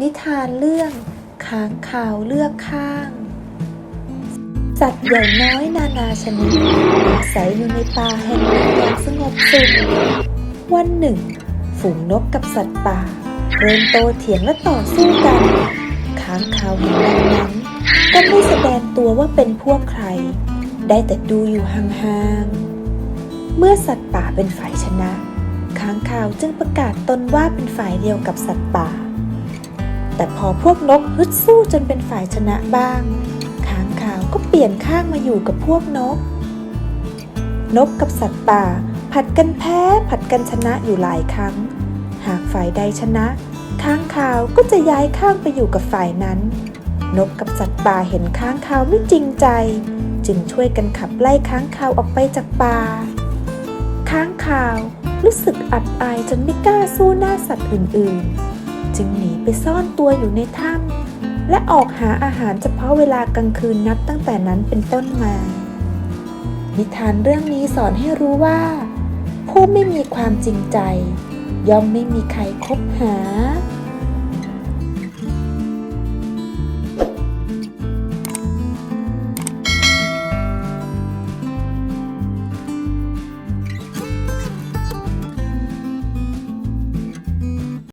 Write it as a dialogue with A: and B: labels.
A: นิทานเรื่องค้างคาวเลือกข้าง สัตว์ใหญ่น้อยนานาชนิดอาศัยอยู่ในป่าแห่งหนึ่งอย่างสงบสุขวันหนึ่ง ฝูงนกกับสัตว์ป่าเริ่มโตเถียงและต่อสู้กันค้างคาวเห็นดังนั้น ก็ไม่แสดงตัวว่าเป็นพวกใคร ได้แต่ดูอยู่ห่างๆ เมื่อสัตว์ป่าเป็นฝ่ายชนะ ค้างคาวจึงประกาศตนว่าเป็นฝ่ายเดียวกับสัตว์ป่า แต่พอพวกนกฮึดสู้จนเป็นฝ่ายชนะบ้างค้างคาวก็เปลี่ยนข้างมาอยู่กับพวกนก นกกับสัตว์ป่า ผัดกันแพ้ผัดกันชนะอยู่หลายครั้ง หากฝ่ายใดชนะ ค้างคาวก็จะย้ายข้างไปอยู่กับฝ่ายนั้น นกกับสัตว์ป่าเห็นค้างคาวไม่จริงใจ จึงช่วยกันขับไล่ค้างคาวออกไปจากป่าค้างคาวรู้สึกอับอายจนไม่กล้าสู้หน้าสัตว์อื่นๆ จึงหนีไปซ่อนตัวอยู่ในถ้ำและออกหาอาหารเฉพาะเวลากลางคืนนับตั้งแต่นั้นเป็นต้นมา นิทานเรื่องนี้สอนให้รู้ว่า ผู้ไม่มีความจริงใจ ย่อมไม่มีใครคบหา